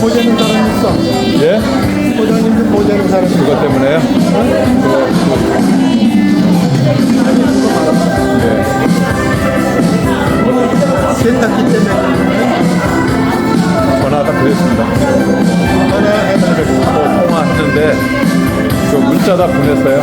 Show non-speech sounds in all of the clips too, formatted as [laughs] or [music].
보자는 사람 있어. 예? 보자님들 보자는 사람 있어. 그것 때문에요? 생각기 때문에 전화가 드렸습니다. 전화해가지고 뭐 통화했는데 그 문자 다 보냈어요.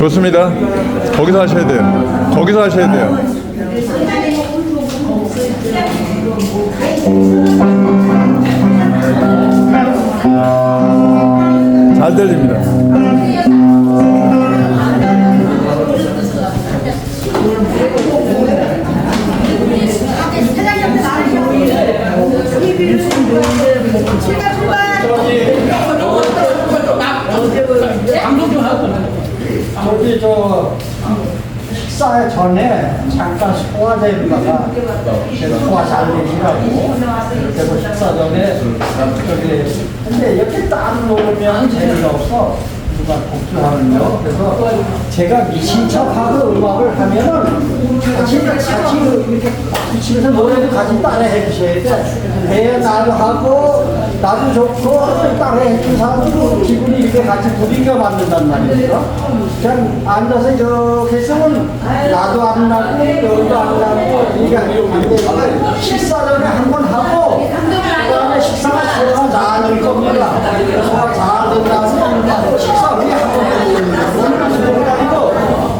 좋습니다. 거기서 하셔야 돼요. 거기서 하셔야 돼요. 잘 들립니다. 저기 저 식사 전에 잠깐 소화제에다가 소화 잘 되시라고 그래서 식사 전에 저기 근데 이렇게 딱 놓으면 재미가 없어 누가 독주하면요. 그래서 제가 미친 척하고 음악을 하면은 같이 같이 이렇게 치면서 노래도 같이 따라 해 주셔야 돼. 배 나도 하고 나도 좋고 따라 해 준 사람도 기분이 이렇게 같이 분위기가 맞는단 말이에요. 그냥 앉아서 이렇게 있으면 나도 안 나고 너도 안 나고 이게 안 되고 식사 전에 한 번 하고 식사가 소화가 잘될 겁니다 소화 잘된 다음에 식사 후에 한번 해요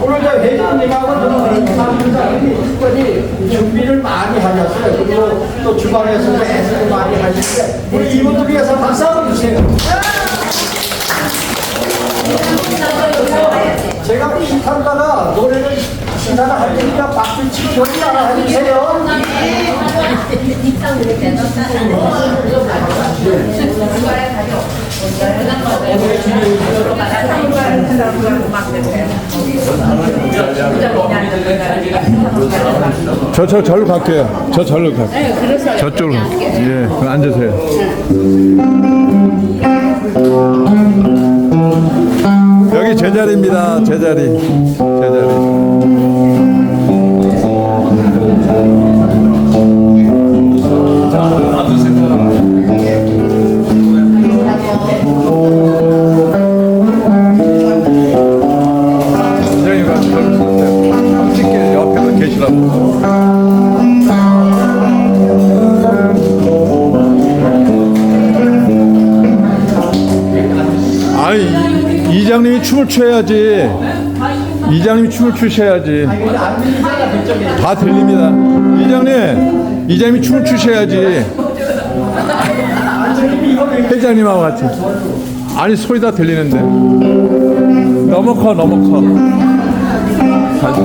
오늘 저 회장님하고 좀 남자들이 특별히 준비를 많이 하셨어요. 그리고 또 주방에서도 애쓰고 많이 하시는데 우리 이분들 위해서 박수 한번 주세요. 제가 기타다가 노래를 기타를 할 테니까 박수 치고 따라 해주세요. 저, 저, 절로 갈게요. 저, 절로 갈게요. 저쪽으로 갈게요. 예, 그럼 앉으세요. 여기 제 자리입니다. 제 자리. 제 자리. 이- 이장님이 춤을 춰야지. 이장님이 춤을 추셔야지. 다 들립니다. 이장님, 이장님이 춤을 추셔야지. 회장님하고 같이. 아니 소리 다 들리는데. 너무 커, 너무 커. 박수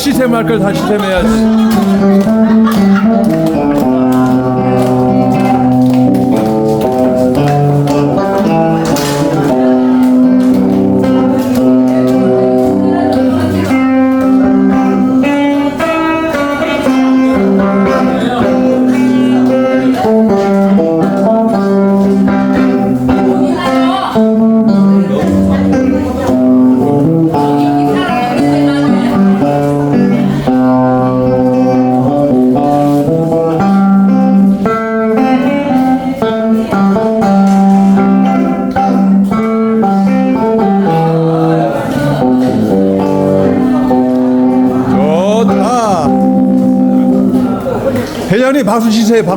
시샘할 걸 다 시샘해야지.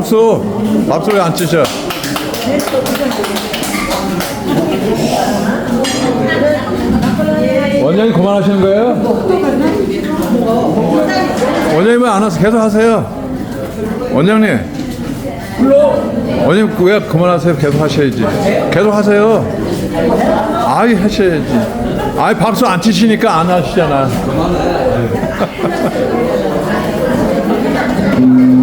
박수. 박수 왜 안 치셔? 원장님 그만하시는 거예요? 원장님은 안 와서 계속 하세요. 원장님. 원장님 왜 그만하세요? 계속 하셔야지. 계속 하세요. 아이 하셔야지. 아이 박수 안 치시니까 안 하시잖아. [laughs]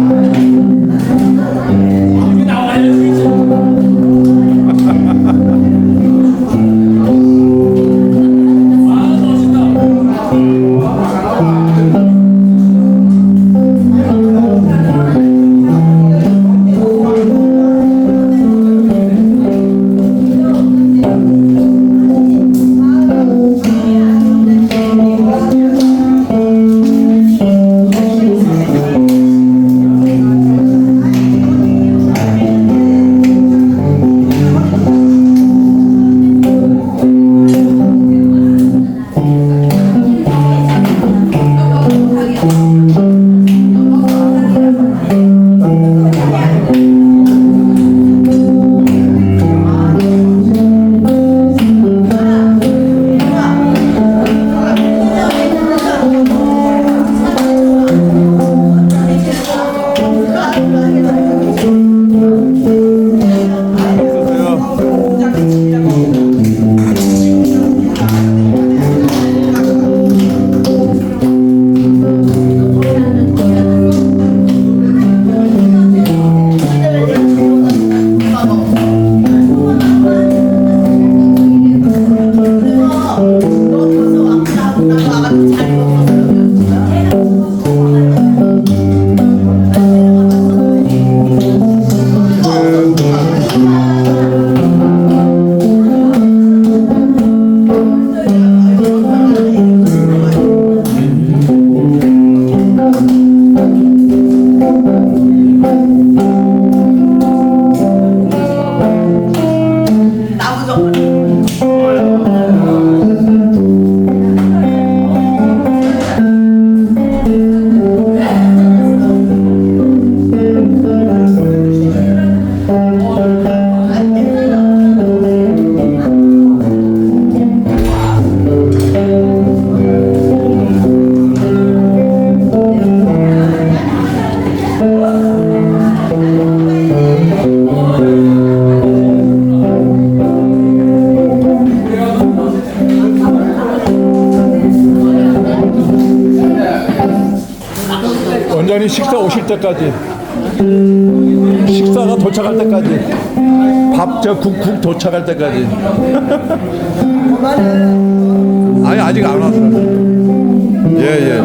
때까지. 식사가 도착할 때까지. 밥저 국국 도착할 때까지. [laughs] 아니 아직 안 왔어 예예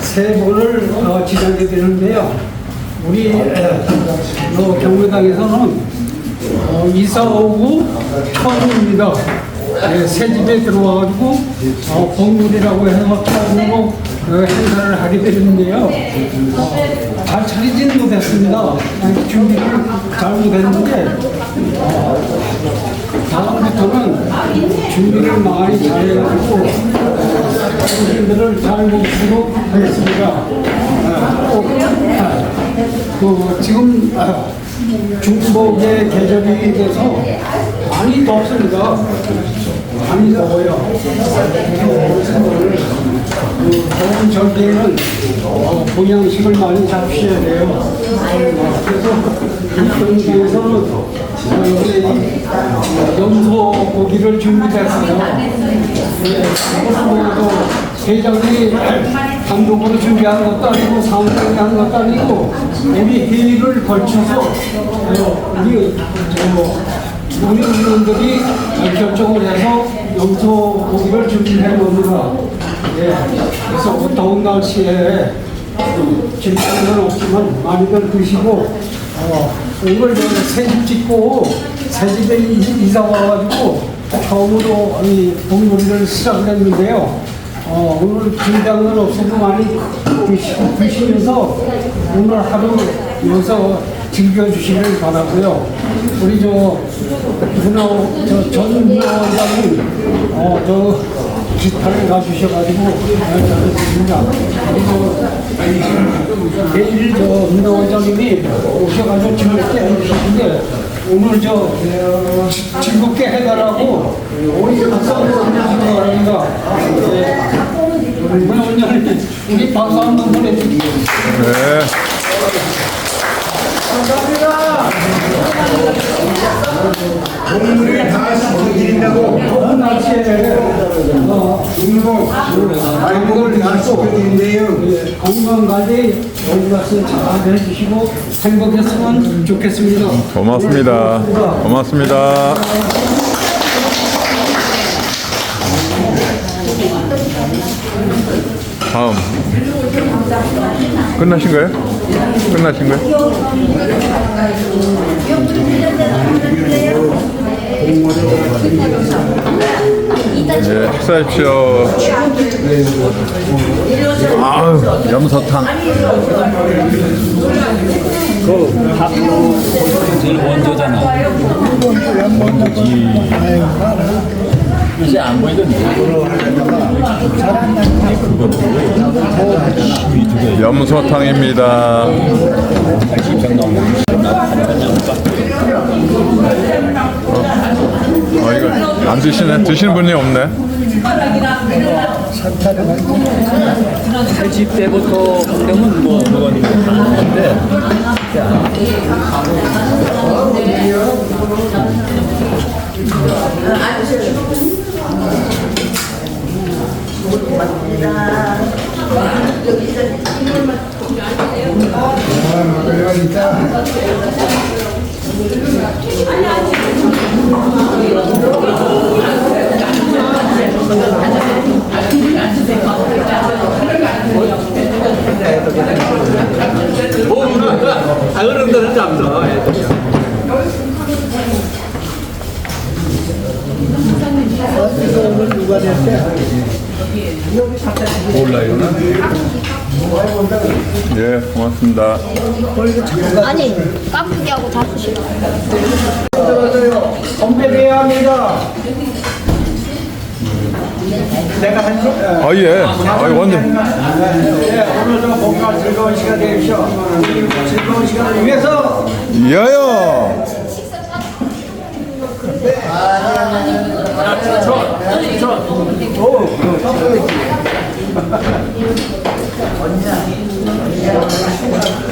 세 번을 어, 지나게 되는데요. 우리 에, 어, 경로당에서는 어, 이사 오고 처음입니다. 예, 새 집에 들어와가지고 어, 복물이라고 해서 처음으로 어, 행사를 하게 되는데요. 어, 잘 차리지는 못했습니다. 준비를 잘 못했는데 어, 다음부터는 준비를 많이 잘해가지고 손님들을 잘 모시도록 하겠습니다. 어, 꼭, 아, 그 지금 아, 중복의 계절이 돼서 많이 덥습니다. 많이 더워요. 그 더운 절기에는 어, 보양식을 많이 잡수셔야 돼요. 어, 그래서 우리 염소 고기를 준비했어요. 네, 그것도 회장이 단독으로 준비한 것도 아니고 사무장이 한 것도 아니고 우리 회의를 거쳐서 어, 우리 저 우리 의원들이 결정을 해서 염소 고기를 준비해 놓는다. 예, 그래서 더운 날씨에 진짜는 없지만 많이들 드시고 어, 오늘 새집 짓고 새 집에 이- 이사 와가지고 처음으로 이 복요리를 시작했는데요. 어, 오늘 김장은 없어도 많이 드시, 드시면서 오늘 하루 여기서 즐겨주시길 바라고요. 우리 저 문화 저 전 문화원장님 어, 저 기타를 가주셔가지고 잘했습니다. 그리고 내일 저 문화원장님이 오셔가지고 즐겁게 해주시는데 오늘 저 어, 지- 즐겁게 해달라고 우리 박사로 해주시기 바랍니다. 네. 문화원장님 우리 박수 한번 보내주세요. 네. 다 다. 건강 잘 해주시고 행복했으면 좋겠습니다. 고맙습니다. 고맙습니다. 다음. 끝나신 거예요? 끝나신 거예요? 네, 식사하십시오. 아우, 염소탕. 제일 원조잖아. 원조지. 이제 안 보이던 일부러 하다가 그거를 염소탕입니다. 어, 어, 이거 안 드시네. 드시는 분이 없네. 집 때부터 강경은 뭐 먹었는데 근데 네. 어른들은 잠들어 애들이야. 몰라요. 예, 고맙습니다. 아니 깍두기 하고 잡수시 들어줘요. 건배해야 합니다. 내가 한 소, 예. 아, 예. 아, 완전. 네, 오늘도 뭔가 즐거운 시간 되십시오. 이 즐거운 시간을 위해서 야 [laughs] 야!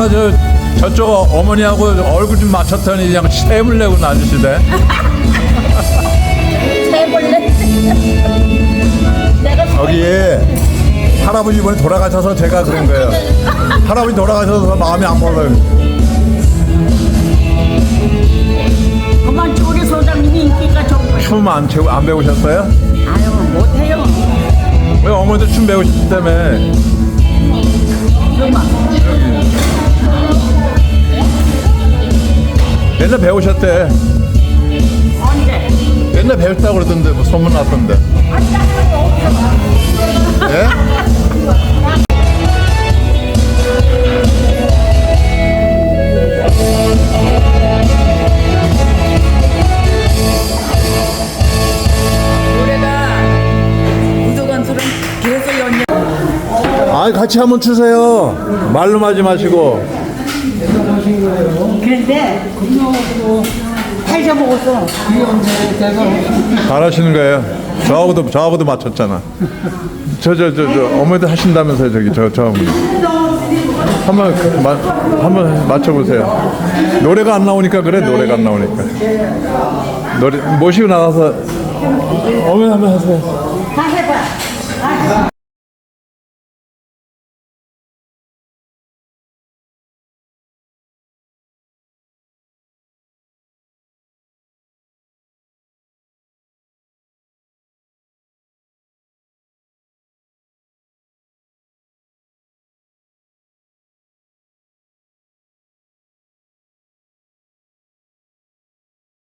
아까 저 저쪽 어머니하고 얼굴 좀 맞췄더니 그냥 샘을 내고 나주시대. 거기에 할아버지 이번에 돌아가셔서 제가 그런 거예요. 할아버지 돌아가셔서 마음이 안 먹어요. 그만 우리 소장님이 인기가 좋고. 춤안 채고 안 배우셨어요? 아유 못해요. 왜 어머니도 춤 배우셨다며? 옛날 배우셨대. 언제? 옛날 배웠다고 그러던데 뭐 소문 났던데. 예? 노래가 무도관처럼 계속 연연 아 같이 한번 추세요. 말로 하지 마시고. 그런데 팔자 먹었어. 잘하시는 거예요. 저하고도 저하고도 맞췄잖아. 저 저 저 저 어머니도 하신다면서요 저기 저 저. 한번 그, 마, 한번 맞춰보세요. 노래가 안 나오니까 그래 노래가 안 나오니까. 노래 모시고 나가서 어머니 한번 하세요. 다 해봐.